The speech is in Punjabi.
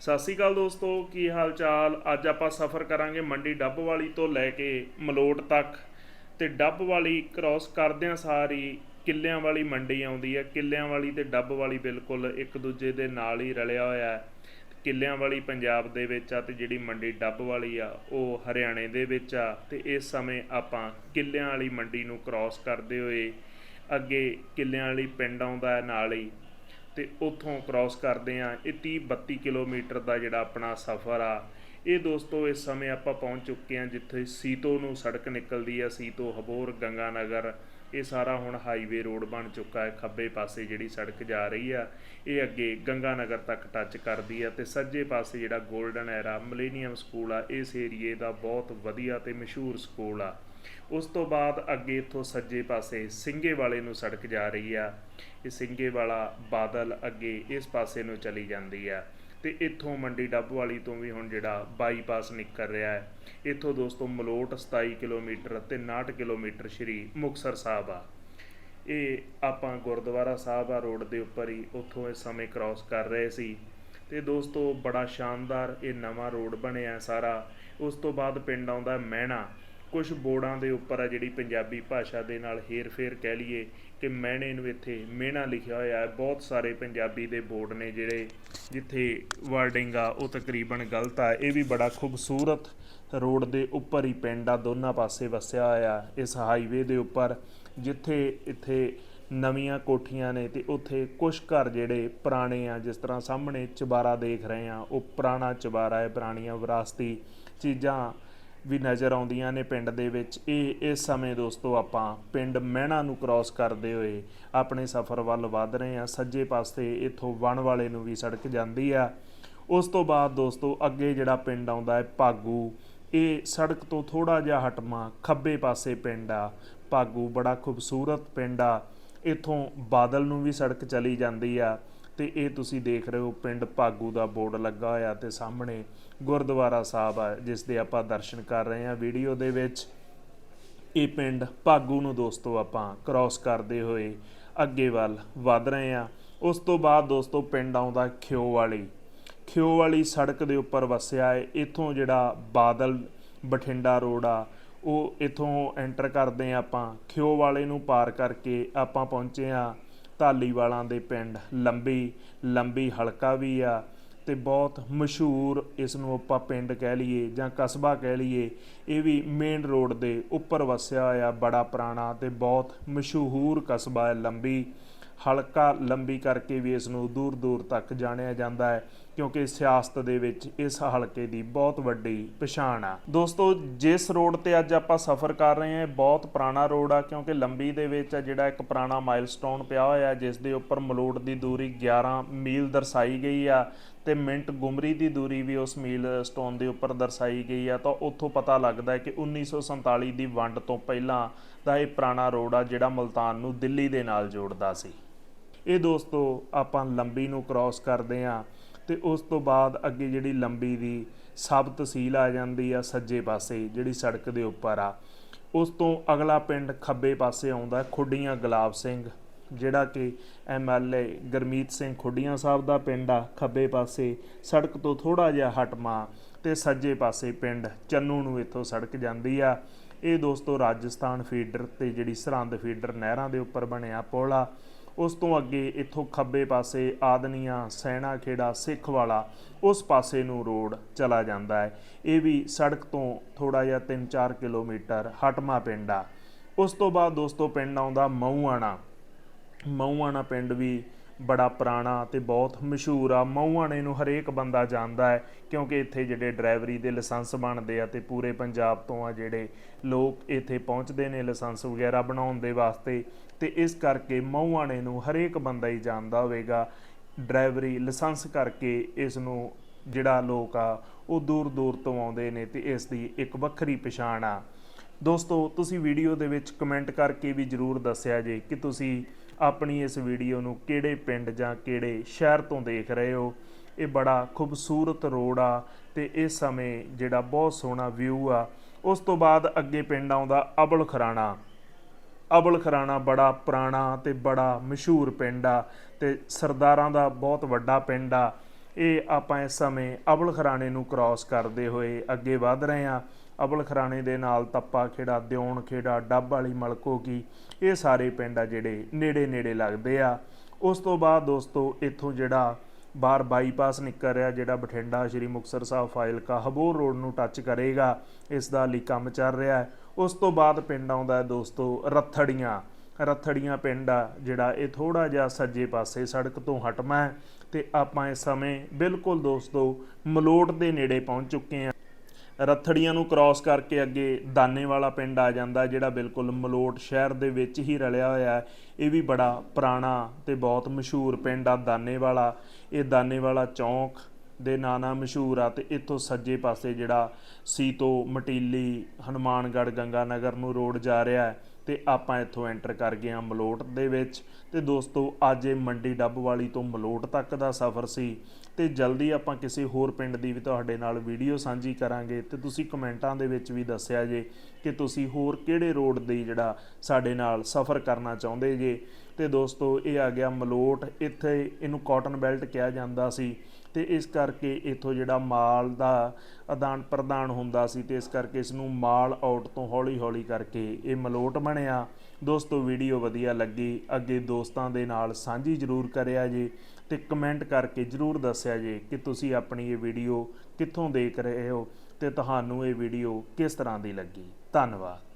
ਸਤਿ ਸ਼੍ਰੀ ਅਕਾਲ ਦੋਸਤੋ, ਕੀ ਹਾਲ ਚਾਲ ਅੱਜ ਆਪਾਂ ਸਫ਼ਰ ਕਰਾਂਗੇ ਮੰਡੀ ਡੱਬ ਵਾਲੀ ਤੋਂ ਲੈ ਕੇ ਮਲੋਟ ਤੱਕ। ਤੇ ਡੱਬ ਵਾਲੀ ਕ੍ਰਾਸ ਕਰਦਿਆਂ ਸਾਰੀ, ਕਿੱਲਿਆਂ ਵਾਲੀ ਮੰਡੀ ਆਉਂਦੀ ਹੈ। ਕਿੱਲਿਆਂ ਵਾਲੀ ਤੇ ਡੱਬ ਵਾਲੀ ਬਿਲਕੁਲ ਇੱਕ ਦੂਜੇ ਦੇ ਨਾਲ ਹੀ ਰਲਿਆ ਹੋਇਆ ਹੈ। ਕਿੱਲਿਆਂ ਵਾਲੀ ਪੰਜਾਬ ਦੇ ਵਿੱਚ ਆ ਤੇ ਜਿਹੜੀ ਮੰਡੀ ਡੱਬ ਵਾਲੀ ਆ, ਉਹ ਹਰਿਆਣੇ ਦੇ ਵਿੱਚ ਆ। ਤੇ ਇਸ ਸਮੇਂ ਆਪਾਂ ਕਿੱਲਿਆਂ ਵਾਲੀ ਮੰਡੀ ਨੂੰ ਕ੍ਰਾਸ ਕਰਦੇ ਹੋਏ ਅੱਗੇ ਕਿੱਲਿਆਂ ਵਾਲੀ ਪਿੰਡ ਆਉਂਦਾ ਹੈ ਨਾਲ ਹੀ। ਅਤੇ ਉੱਥੋਂ ਕ੍ਰਾਸ ਕਰਦੇ ਹਾਂ। ਇਹ ਤੀਹ ਬੱਤੀ ਕਿਲੋਮੀਟਰ ਦਾ ਜਿਹੜਾ ਆਪਣਾ ਸਫ਼ਰ ਆ। ਇਹ ਦੋਸਤੋ, ਇਸ ਸਮੇਂ ਆਪਾਂ ਪਹੁੰਚ ਚੁੱਕੇ ਹਾਂ ਜਿੱਥੇ ਸੀਤੋ ਨੂੰ ਸੜਕ ਨਿਕਲਦੀ ਆ, ਸੀਤੋ, ਹਬੋਰ ਗੰਗਾ ਨਗਰ ਇਹ ਸਾਰਾ ਹੁਣ ਹਾਈਵੇ ਰੋਡ ਬਣ ਚੁੱਕਾ ਹੈ, ਖੱਬੇ ਪਾਸੇ ਜਿਹੜੀ ਸੜਕ ਜਾ ਰਹੀ ਆ, ਇਹ ਅੱਗੇ ਗੰਗਾ ਨਗਰ ਤੱਕ ਟੱਚ ਕਰਦੀ ਆ ਤੇ ਸੱਜੇ ਪਾਸੇ ਜਿਹੜਾ 골ਡਨ ਐਰਾ ਮਿਲੇਨੀਅਮ ਸਕੂਲ ਆ, ਇਸ ਏਰੀਏ ਦਾ ਬਹੁਤ ਵਧੀਆ ਤੇ ਮਸ਼ਹੂਰ ਸਕੂਲ ਆ। ਉਸ ਤੋਂ ਬਾਅਦ ਅੱਗੇ ਇੱਥੋਂ ਸੱਜੇ ਪਾਸੇ ਸਿੰਘੇ ਵਾਲੇ ਨੂੰ ਸੜਕ ਜਾ ਰਹੀ ਆ। ਇਹ ਸਿੰਘੇ ਵਾਲਾ ਬਾਦਲ ਅੱਗੇ ਇਸ ਪਾਸੇ ਨੂੰ ਚਲੀ ਜਾਂਦੀ ਆ। ਤੇ ਇੱਥੋਂ ਮੰਡੀ ਡੱਬ ਵਾਲੀ ਤੋਂ ਵੀ ਹੁਣ ਜਿਹੜਾ ਬਾਈਪਾਸ ਨਿਕਲ ਰਿਹਾ ਹੈ। ਇੱਥੋਂ ਦੋਸਤੋ ਮਲੋਟ 27 ਕਿਲੋਮੀਟਰ ਤੇ 59 ਕਿਲੋਮੀਟਰ ਸ਼੍ਰੀ ਮੁਕਤਸਰ ਸਾਹਿਬ ਆ। ਇਹ ਆਪਾਂ ਗੁਰਦੁਆਰਾ ਸਾਹਿਬ ਆ ਰੋਡ ਦੇ ਉੱਪਰ ਹੀ ਉੱਥੋਂ ਇਸ ਸਮੇਂ ਕ੍ਰਾਸ ਕਰ ਰਹੇ ਸੀ। ਤੇ ਦੋਸਤੋ ਬੜਾ ਸ਼ਾਨਦਾਰ ਇਹ ਨਵਾਂ ਰੋਡ ਬਣਿਆ ਸਾਰਾ। ਉਸ ਤੋਂ ਬਾਅਦ ਪਿੰਡ ਆਉਂਦਾ ਮਹਿਣਾ। ਕੁਝ ਬੋਰਡਾਂ ਦੇ ਉੱਪਰ ਆ ਜਿਹੜੀ ਪੰਜਾਬੀ ਭਾਸ਼ਾ ਦੇ ਨਾਲ ਹੇਰ-ਫੇਰ ਕਹਿ ਲਈਏ ਕਿ ਮਹਿਣੇ ਨੂੰ ਇੱਥੇ ਮਿਹਣਾ ਲਿਖਿਆ ਹੋਇਆ ਹੈ। ਬਹੁਤ ਸਾਰੇ ਪੰਜਾਬੀ ਦੇ ਬੋਰਡ ਨੇ ਜਿਹੜੇ ਜਿੱਥੇ ਵਰਡਿੰਗ ਆ, ਉਹ ਤਕਰੀਬਨ ਗਲਤ ਆ। ਇਹ ਵੀ ਬੜਾ ਖੂਬਸੂਰਤ ਰੋਡ ਦੇ ਉੱਪਰ ਹੀ ਪਿੰਡ ਆ, ਦੋਨਾਂ ਪਾਸੇ ਵਸਿਆ ਹੋਇਆ ਇਸ ਹਾਈਵੇ ਦੇ ਉੱਪਰ, ਜਿੱਥੇ ਇੱਥੇ ਨਵੀਆਂ ਕੋਠੀਆਂ ਨੇ ਤੇ ਉੱਥੇ ਕੁਝ ਘਰ ਜਿਹੜੇ ਪੁਰਾਣੇ ਆ, ਜਿਸ ਤਰ੍ਹਾਂ ਸਾਹਮਣੇ ਚਬਾਰਾ ਦੇਖ ਰਹੇ ਆ, ਉਹ ਪੁਰਾਣਾ ਚਬਾਰਾ ਹੈ, ਪੁਰਾਣੀਆਂ ਵਿਰਾਸਤੀ ਚੀਜ਼ਾਂ ਵੀ ਨਜ਼ਰ ਆਉਂਦੀਆਂ ਨੇ ਪਿੰਡ ਦੇ ਵਿੱਚ। ਇਹ, ਇਸ ਸਮੇਂ ਦੋਸਤੋ ਆਪਾਂ ਪਿੰਡ ਮਹਿਣਾ ਨੂੰ ਕ੍ਰਾਸ ਕਰਦੇ ਹੋਏ ਆਪਣੇ ਸਫ਼ਰ ਵੱਲ ਵਧ ਰਹੇ ਹਾਂ। ਸੱਜੇ ਪਾਸੇ ਇੱਥੋਂ ਵਣ ਵਾਲੇ ਨੂੰ ਵੀ ਸੜਕ ਜਾਂਦੀ ਆ। ਉਸ ਤੋਂ ਬਾਅਦ ਦੋਸਤੋ ਅੱਗੇ ਜਿਹੜਾ ਪਿੰਡ ਆਉਂਦਾ ਹੈ ਭਾਗੂ, ਇਹ ਸੜਕ ਤੋਂ ਥੋੜਾ ਜਿਹਾ ਹਟਮਾ ਖੱਬੇ ਪਾਸੇ ਪਿੰਡ ਆ। ਭਾਗੂ ਬੜਾ ਖੂਬਸੂਰਤ ਪਿੰਡ ਆ। ਇੱਥੋਂ ਬਾਦਲ ਨੂੰ ਵੀ ਸੜਕ ਚਲੀ ਜਾਂਦੀ ਆ। ਤੇ ਇਹ ਤੁਸੀਂ ਦੇਖ ਰਹੇ ਹੋ, ਪਿੰਡ ਭਾਗੂ ਦਾ ਬੋਰਡ ਲੱਗਾ ਹੋਇਆ ਤੇ ਸਾਹਮਣੇ ਗੁਰਦੁਆਰਾ ਸਾਹਿਬ ਆ, ਜਿਸ ਦੇ ਆਪਾਂ ਦਰਸ਼ਨ ਕਰ ਰਹੇ ਹਾਂ ਵੀਡੀਓ ਦੇ ਵਿੱਚ। ਇਹ ਪਿੰਡ ਭਾਗੂ ਨੂੰ ਦੋਸਤੋ ਆਪਾਂ ਕ੍ਰਾਸ ਕਰਦੇ ਹੋਏ ਅੱਗੇ ਵੱਲ ਵਧ ਰਹੇ ਹਾਂ। ਉਸ ਤੋਂ ਬਾਅਦ ਦੋਸਤੋ ਪਿੰਡ ਆਉਂਦਾ ਖਿਓ ਵਾਲੀ ਖਿਓ ਵਾਲੀ ਸੜਕ ਦੇ ਉੱਪਰ ਵਸਿਆ ਹੈ। ਇੱਥੋਂ ਜਿਹੜਾ ਬਾਦਲ ਬਠਿੰਡਾ ਰੋਡ ਆ, ਉਹ ਇੱਥੋਂ ਐਂਟਰ ਕਰਦੇ ਹਾਂ ਆਪਾਂ। ਖਿਓ ਵਾਲੇ ਨੂੰ ਪਾਰ ਕਰਕੇ ਆਪਾਂ ਪਹੁੰਚੇ ਆ ਧਾਲੀਵਾਲਾਂ ਦੇ ਪਿੰਡ। ਲੰਬੀ ਲੰਬੀ ਹਲਕਾ ਵੀ ਆ ਤੇ ਬਹੁਤ ਮਸ਼ਹੂਰ ਇਸ ਨੂੰ ਆਪਾਂ ਪਿੰਡ ਕਹਿ ਲਈਏ ਜਾਂ ਕਸਬਾ ਕਹਿ ਲਈਏ। ਇਹ ਵੀ ਮੇਨ ਰੋਡ ਦੇ ਉੱਪਰ ਵਸਿਆ ਹੋਇਆ ਬੜਾ ਪੁਰਾਣਾ ਤੇ ਬਹੁਤ ਮਸ਼ਹੂਰ ਕਸਬਾ ਹੈ। ਲੰਬੀ, ਹਲਕਾ ਲੰਬੀ ਕਰਕੇ ਵੀ ਇਸ ਨੂੰ ਦੂਰ ਦੂਰ ਤੱਕ ਜਾਣਿਆ ਜਾਂਦਾ ਹੈ। ਕਿਉਂਕਿ ਸਿਆਸਤ ਦੇ ਵਿੱਚ ਇਸ ਹਲਕੇ ਦੀ ਬਹੁਤ ਵੱਡੀ ਪਛਾਣ ਆ। ਦੋਸਤੋ, ਜਿਸ ਰੋਡ ਤੇ ਅੱਜ ਆਪਾਂ ਸਫ਼ਰ ਕਰ ਰਹੇ ਹਾਂ, ਇਹ ਬਹੁਤ ਪੁਰਾਣਾ ਰੋਡ ਆ, ਕਿਉਂਕਿ ਲੰਬੀ ਦੇ ਵਿੱਚ ਆ ਜਿਹੜਾ ਇੱਕ ਪੁਰਾਣਾ ਮਾਈਲਸਟੋਨ ਪਿਆ ਹੋਇਆ ਜਿਸ ਦੇ ਉੱਪਰ ਮਲੋਟ ਦੀ ਦੂਰੀ 11 ਮੀਲ ਦਰਸਾਈ ਗਈ ਆ ਤੇ ਮਿੰਟ ਗੁਮਰੀ ਦੀ ਦੂਰੀ ਵੀ ਉਸ ਮੀਲ ਸਟੋਨ ਦੇ ਉੱਪਰ ਦਰਸਾਈ ਗਈ ਆ। ਤਾਂ ਉੱਥੋਂ ਪਤਾ ਲੱਗਦਾ ਹੈ ਕਿ 1947 ਦੀ ਵੰਡ ਤੋਂ ਪਹਿਲਾਂ ਦਾ ਇਹ ਪੁਰਾਣਾ ਰੋਡ ਆ, ਜਿਹੜਾ ਮਲਤਾਨ ਨੂੰ ਦਿੱਲੀ ਦੇ ਨਾਲ ਜੋੜਦਾ ਸੀ। ਇਹ ਦੋਸਤੋ, ਆਪਾਂ ਲੰਬੀ ਨੂੰ ਕ੍ਰਾਸ ਕਰਦੇ ਆ ਤੇ ਉਸ ਤੋਂ ਬਾਅਦ ਅੱਗੇ ਜਿਹੜੀ ਲੰਬੀ ਦੀ ਸਬ ਤਹਿਸੀਲ ਆ ਜਾਂਦੀ ਆ ਸੱਜੇ ਪਾਸੇ, ਜਿਹੜੀ ਸੜਕ ਦੇ ਉੱਪਰ ਆ। ਉਸ ਤੋਂ ਅਗਲਾ ਪਿੰਡ ਖੱਬੇ ਪਾਸੇ ਆਉਂਦਾ ਖੁੱਡੀਆਂ ਗੁਲਾਬ ਸਿੰਘ, ਜਿਹੜਾ ਕਿ ਐਮਐਲਏ ਗਰਮੀਤ ਸਿੰਘ ਖੁੱਡੀਆਂ ਸਾਹਿਬ ਦਾ ਪਿੰਡ ਆ, ਖੱਬੇ ਪਾਸੇ। ਸੜਕ ਤੋਂ ਥੋੜਾ ਜਿਹਾ ਹਟਮਾ ਤੇ ਸੱਜੇ ਪਾਸੇ ਪਿੰਡ ਚੰਨੂ ਨੂੰ ਇੱਥੋਂ ਸੜਕ ਜਾਂਦੀ ਆ। ਇਹ ਦੋਸਤੋ ਰਾਜਸਥਾਨ ਫੀਡਰ ਤੇ ਜਿਹੜੀ ਸਰਹੰਦ ਫੀਡਰ ਨਹਿਰਾਂ ਦੇ ਉੱਪਰ ਬਣਿਆ ਪੁਲ ਆ। ਉਸ ਤੋਂ ਅੱਗੇ ਇੱਥੋਂ ਖੱਬੇ ਪਾਸੇ ਆਦਨੀਆਂ ਸੈਣਾ ਖੇੜਾ ਸਿੱਖ ਵਾਲਾ ਉਸ ਪਾਸੇ ਨੂੰ ਰੋਡ ਚਲਾ ਜਾਂਦਾ ਹੈ। ਇਹ ਵੀ ਸੜਕ ਤੋਂ ਥੋੜਾ ਜਿਹਾ 3-4 ਕਿਲੋਮੀਟਰ ਹਟਮਾ ਪਿੰਡ ਆ। ਉਸ ਤੋਂ ਬਾਅਦ ਦੋਸਤੋ ਪਿੰਡ ਆਉਂਦਾ ਮਊਆਣਾ ਮਊਆਣਾ ਪਿੰਡ ਵੀ ਬੜਾ ਪੁਰਾਣਾ ਤੇ ਬਹੁਤ ਮਸ਼ਹੂਰ ਆ। ਮਊਆਣੇ ਨੂੰ ਹਰੇਕ ਬੰਦਾ ਜਾਣਦਾ ਹੈ, ਕਿਉਂਕਿ ਇੱਥੇ ਜਿਹੜੇ ਡਰਾਈਵਰੀ ਦੇ ਲਾਇਸੈਂਸ ਬਣਦੇ ਆ ਤੇ ਪੂਰੇ ਪੰਜਾਬ ਤੋਂ ਆ ਜਿਹੜੇ ਲੋਕ ਇੱਥੇ ਪਹੁੰਚਦੇ ਨੇ ਲਾਇਸੈਂਸ ਵਗੈਰਾ ਬਣਾਉਣ ਦੇ ਵਾਸਤੇ, ਤੇ ਇਸ ਕਰਕੇ ਮਊਆਣੇ ਨੂੰ ਹਰੇਕ ਬੰਦਾ ਹੀ ਜਾਣਦਾ ਹੋਵੇਗਾ। ਡਰਾਈਵਰੀ ਲਾਇਸੈਂਸ ਕਰਕੇ ਇਸ ਨੂੰ ਜਿਹੜਾ ਲੋਕ ਆ, ਉਹ ਦੂਰ ਦੂਰ ਤੋਂ ਆਉਂਦੇ ਨੇ ਤੇ ਇਸ ਦੀ ਇੱਕ ਵੱਖਰੀ ਪਛਾਣ ਆ। ਦੋਸਤੋ, ਤੁਸੀਂ ਵੀਡੀਓ ਦੇ ਵਿੱਚ ਕਮੈਂਟ ਕਰਕੇ ਵੀ ਜਰੂਰ ਦੱਸਿਆ ਜੇ ਕਿ ਤੁਸੀਂ ਆਪਣੀ ਇਸ ਵੀਡੀਓ ਨੂੰ ਕਿਹੜੇ ਪਿੰਡ ਜਾਂ ਕਿਹੜੇ ਸ਼ਹਿਰ ਤੋਂ ਦੇਖ ਰਹੇ ਹੋ? ਇਹ ਬੜਾ ਖੂਬਸੂਰਤ ਰੋਡ ਆ ਤੇ ਇਸ ਸਮੇਂ ਜਿਹੜਾ ਬਹੁਤ ਸੋਹਣਾ ਵਿਊ ਆ, ਉਸ ਤੋਂ ਬਾਅਦ ਅੱਗੇ ਪਿੰਡ ਆਉਂਦਾ ਅਬਲ ਖਰਾਣਾ। ਅਬਲ ਖਰਾਣਾ ਬੜਾ ਪੁਰਾਣਾ ਤੇ ਬੜਾ ਮਸ਼ਹੂਰ ਪਿੰਡ ਆ ਤੇ ਸਰਦਾਰਾਂ ਦਾ ਬਹੁਤ ਵੱਡਾ ਪਿੰਡ ਆ। ਇਹ ਆਪਾਂ ਇਸ ਸਮੇਂ ਅਬਲ ਖਰਾਣੇ ਨੂੰ ਕ੍ਰਾਸ ਕਰਦੇ ਹੋਏ ਅੱਗੇ ਵਧ ਰਹੇ ਹਾਂ। ਅਬਲ ਖਰਾਣੇ ਦੇ ਨਾਲ ਤੱਪਾ ਖੇੜਾ ਦਿਉਣ ਖੇੜਾ, ਡੱਬ ਵਾਲੀ ਮਲਕੋਗੀ ਇਹ ਸਾਰੇ ਪਿੰਡ ਆ ਜਿਹੜੇ ਨੇੜੇ ਨੇੜੇ ਲੱਗਦੇ ਆ। ਉਸ ਤੋਂ ਬਾਅਦ ਦੋਸਤੋ, ਇੱਥੋਂ ਜਿਹੜਾ ਬਾਹਰ ਬਾਈਪਾਸ ਨਿਕਲ ਰਿਹਾ, ਜਿਹੜਾ ਬਠਿੰਡਾ ਸ਼੍ਰੀ ਮੁਕਤਸਰ ਸਾਹਿਬ ਫਾਜ਼ਿਲਕਾ ਹਬੋਰ ਰੋਡ ਨੂੰ ਟੱਚ ਕਰੇਗਾ, ਇਸ ਦਾ ਲਈ ਕੰਮ ਚੱਲ ਰਿਹਾ ਹੈ। ਉਸ ਤੋਂ ਬਾਅਦ ਪਿੰਡ ਆਉਂਦਾ ਦੋਸਤੋ, ਰੱਥੜੀਆਂ। ਰੱਥੜੀਆਂ ਪਿੰਡ ਆ, ਜਿਹੜਾ ਇਹ ਥੋੜਾ ਜਿਹਾ ਸੱਜੇ ਪਾਸੇ ਸੜਕ ਤੋਂ ਹਟਮਾ ਹੈ, ਤੇ ਆਪਾਂ ਇਸ ਸਮੇਂ ਬਿਲਕੁਲ ਦੋਸਤੋ ਮਲੋਟ ਦੇ ਨੇੜੇ ਪਹੁੰਚ ਚੁੱਕੇ ਹਾਂ। ਰੱਥੜੀਆਂ ਨੂੰ ਕ੍ਰਾਸ ਕਰਕੇ ਅੱਗੇ ਦਾਨੇ ਵਾਲਾ ਪਿੰਡ ਆ ਜਾਂਦਾ, ਜਿਹੜਾ ਬਿਲਕੁਲ ਮਲੋਟ ਸ਼ਹਿਰ ਦੇ ਵਿੱਚ ਹੀ ਰਲਿਆ ਹੋਇਆ ਹੈ। ਇਹ ਵੀ ਬੜਾ ਪੁਰਾਣਾ ਤੇ ਬਹੁਤ ਮਸ਼ਹੂਰ ਪਿੰਡ ਆ, ਦਾਨੇ ਵਾਲਾ। ਇਹ ਦਾਨੇ ਵਾਲਾ ਚੌਂਕ ਦੇ ਨਾਂ ਨਾਲ ਮਸ਼ਹੂਰ ਆ ਤੇ ਇੱਥੋਂ ਸੱਜੇ ਪਾਸੇ ਜਿਹੜਾ ਸੀਤੋ ਮਟੀਲੀ ਹਨੂਮਾਨਗੜ੍ਹ ਗੰਗਾ ਨਗਰ ਨੂੰ ਰੋਡ ਜਾ ਰਿਹਾ ਹੈ ਤੇ ਆਪਾਂ ਇੱਥੋਂ ਐਂਟਰ ਕਰ ਗਏ ਹਾਂ ਮਲੋਟ ਦੇ ਵਿੱਚ। ਤੇ ਦੋਸਤੋ, ਅੱਜ ਇਹ ਮੰਡੀ ਡੱਬ ਵਾਲੀ ਤੋਂ ਮਲੋਟ ਤੱਕ ਦਾ ਸਫ਼ਰ ਸੀ। ਤੇ ਜਲਦੀ ਆਪਾਂ ਕਿਸੇ ਹੋਰ ਪਿੰਡ ਦੀ ਵੀ ਤੁਹਾਡੇ ਨਾਲ ਵੀਡੀਓ ਸਾਂਝੀ ਕਰਾਂਗੇ ਤੇ ਤੁਸੀਂ ਕਮੈਂਟਾਂ ਦੇ ਵਿੱਚ ਵੀ ਦੱਸਿਆ ਜੇ ਕਿ ਤੁਸੀਂ ਹੋਰ ਕਿਹੜੇ ਰੋਡ ਦੇ ਜਿਹੜਾ ਸਾਡੇ ਨਾਲ ਸਫ਼ਰ ਕਰਨਾ ਚਾਹੁੰਦੇ ਜੇ। ਤੇ ਦੋਸਤੋ, ਇਹ ਆ ਗਿਆ ਮਲੋਟ। ਇੱਥੇ ਇਹਨੂੰ ਕਾਟਨ ਬੈਲਟ ਕਿਹਾ ਜਾਂਦਾ ਸੀ ਤੇ ਇਸ ਕਰਕੇ ਇਥੋਂ ਜਿਹੜਾ ਮਾਲ ਦਾ ਆਦਾਨ ਪ੍ਰਦਾਨ ਹੁੰਦਾ ਸੀ ਤੇ ਇਸ ਕਰਕੇ ਇਸ ਨੂੰ ਮਾਲ ਆਊਟ ਤੋਂ ਹੌਲੀ ਹੌਲੀ ਕਰਕੇ ਇਹ ਮਲੋਟ ਬਣਿਆ। ਦੋਸਤੋ, ਵੀਡੀਓ ਵਧੀਆ ਲੱਗੀ, ਅੱਗੇ ਦੋਸਤਾਂ ਦੇ ਨਾਲ ਸਾਂਝੀ ਜ਼ਰੂਰ ਕਰਿਆ ਜੀ ਤੇ ਕਮੈਂਟ ਕਰਕੇ ਜ਼ਰੂਰ ਦੱਸਿਆ ਜੀ ਕਿ ਤੁਸੀਂ ਆਪਣੀ ਇਹ ਵੀਡੀਓ ਕਿੱਥੋਂ ਦੇਖ ਰਹੇ ਹੋ ਤੇ ਤੁਹਾਨੂੰ ਇਹ ਵੀਡੀਓ ਕਿਸ ਤਰ੍ਹਾਂ ਦੀ ਲੱਗੀ। ਧੰਨਵਾਦ।